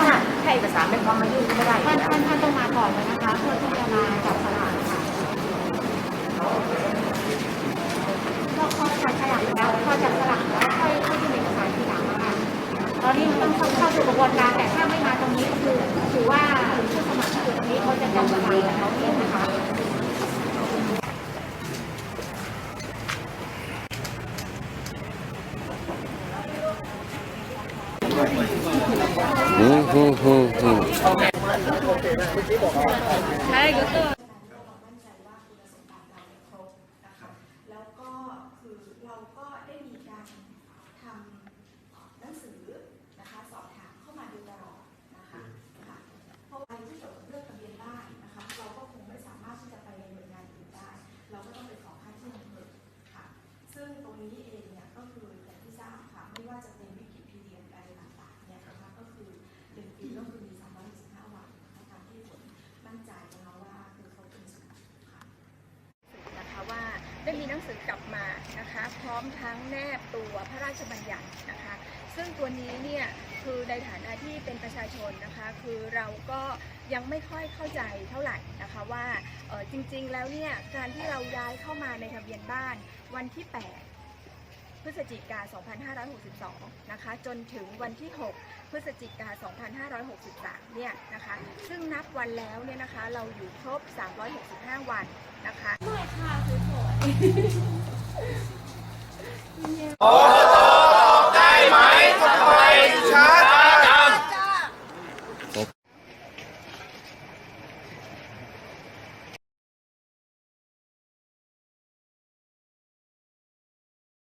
ถ้าถ้าเอกสารไม่พร้อมมายื่นก็ไม่ได้อยู่ท่านแล้วท่านท่านต้องมาก่อนเลยนะคะเพื่อที่จะมาจับสลากค่ะพอพอจับสลากแล้วพอจับสลากแล้วค่อยค่อยยื่นเอกสารทีหลังนะคะตอนนี้มันต้องเข้าสู่กระบวนการแต่ถ้าไม่มาตรงนี้ก็คือถือว่าผู้สมัครที่อยู่ตรงนี้เขาจะจับสลากแต่เขาเองนะคะ อืมอืมอืมอืมแล้วก็คือเราก็ งสือกลับมานะคะ พร้อมทั้งแนบตัวพระราชบัญญัตินะคะ ซึ่งตัวนี้เนี่ยคือในฐานะที่เป็นประชาชนนะคะ คือเราก็ยังไม่ค่อยเข้าใจเท่าไหร่นะคะว่าออจริงๆแล้วเนี่ยการที่เราย้ายเข้ามาในทะเบียนบ้านวันที่ 8 พฤศจิกา 2562 นะคะ จนถึงวันที่ 6 พฤศจิกา 2563 เนี่ยนะคะ ซึ่งนับวันแล้วเนี่ยนะคะ เราอยู่ครบ 365 วันนะคะ ด้วยค่ะสวยๆโอ้